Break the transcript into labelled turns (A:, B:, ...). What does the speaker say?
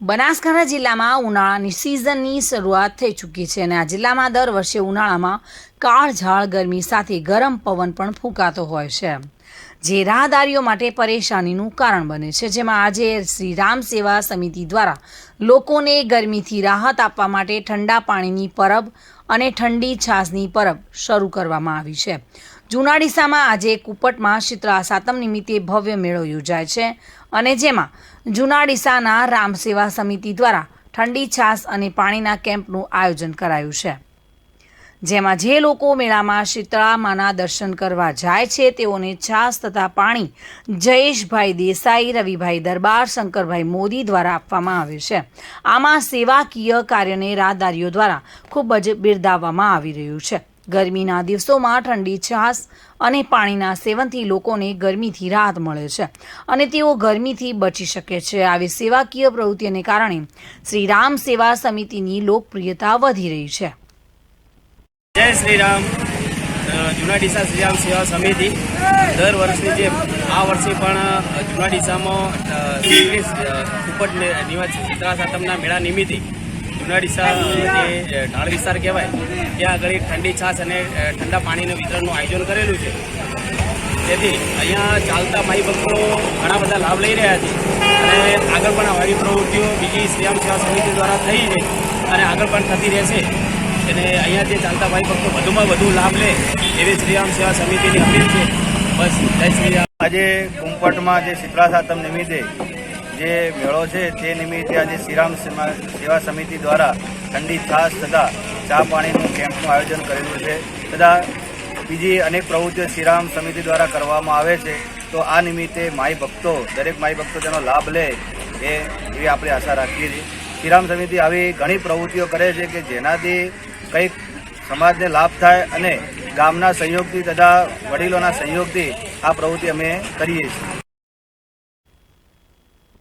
A: બનાસકાંઠા જિલ્લામાં ઉનાળાની સિઝનની શરૂઆત થઈ ચૂકી છે અને આ જિલ્લામાં દર વર્ષે ઉનાળામાં કાળઝાળ ગરમી સાથે ગરમ પવન પણ ફૂંકાતો હોય છે. જે રાહદારીઓ માટે પરેશાનીનું કારણ બને છે, જેમાં આજે શ્રી રામ સેવા સમિતિ દ્વારા લોકોને ગરમીથી રાહત આપવા માટે ઠંડા પાણીની પરબ અને ઠંડી છાશની પરબ શરૂ કરવામાં આવી છે. જૂના ડીસામાં આજે કુપટમાં શીતળા સાતમ નિમિત્તે ભવ્ય મેળો યોજાય છે અને જેમાં જૂના ડીસાના રામ સેવા સમિતિ દ્વારા ઠંડી છાશ અને પાણીના કેમ્પનું આયોજન કરાયું છે. જેમાં જે લોકો મેળામાં શીતળામાના દર્શન કરવા જાય છે, તેઓને છાશ તથા પાણી જયેશભાઈ દેસાઈ, રવિભાઈ દરબાર, શંકરભાઈ મોદી દ્વારા આપવામાં આવે છે. આમાં સેવાકીય કાર્યને રાહદારીઓ દ્વારા ખૂબ જ બિરદાવવામાં આવી રહ્યું છે. ગરમીના દિવસોમાં ઠંડી છાશ અને પાણીના સેવનથી લોકોને ગરમીથી રાહત મળે છે અને તેઓ ગરમીથી બચી શકે છે. આવી સેવાકીય પ્રવૃત્તિને કારણે શ્રી રામ સેવા સમિતિની લોકપ્રિયતા વધી રહી છે.
B: જય શ્રી રામ. જૂના ડીસા શ્રી રામ સેવા સમિતિ. દર વર્ષની જેમ આ વર્ષે પણ જૂના ડીસામાં નિવાસી શીતળા સાતમના મેળા નિમિત્તે જૂના ડીસા જે ઢાળ વિસ્તાર કહેવાય, ત્યાં આગળ ઠંડી છાશ અને ઠંડા પાણીનું વિતરણનું આયોજન કરેલું છે. તેથી અહીંયા ચાલતા માઈ ભક્તો ઘણા બધા લાભ લઈ રહ્યા છે. અને આગળ પણ આવી પ્રવૃત્તિઓ બીજી શ્રીરામ સેવા સમિતિ દ્વારા થઈ છે અને આગળ પણ થતી રહેશે. અને અહીંયા જે ચાલતા ભાઈ ભક્તો વધુમાં વધુ લાભ લે એવી શ્રીરામ સેવા સમિતિની અપીલ છે. બસ, જય શ્રી
C: આજે કુંપટમાં જે શીતળા સાતમ નિમિત્તે જે મેળો છે તે નિમિત્તે આજે શ્રીરામ સેવા સમિતિ દ્વારા ઠંડી છાશ તથા ચા પાણીનું કેમ્પનું આયોજન કરેલું છે. તથા બીજી અનેક પ્રવૃત્તિઓ શ્રીરામ સમિતિ દ્વારા કરવામાં આવે છે. તો આ નિમિત્તે માઈ ભક્તો, દરેક માઈ ભક્તો તેનો લાભ લે એ એવી આપણે આશા રાખીએ છીએ. શ્રીરામ સમિતિ આવી ઘણી પ્રવૃત્તિઓ કરે છે કે જેનાથી કંઈક સમાજને લાભ થાય અને ગામના સહયોગથી તથા વડીલોના સહયોગથી આ પ્રવૃત્તિ અમે કરીએ છીએ.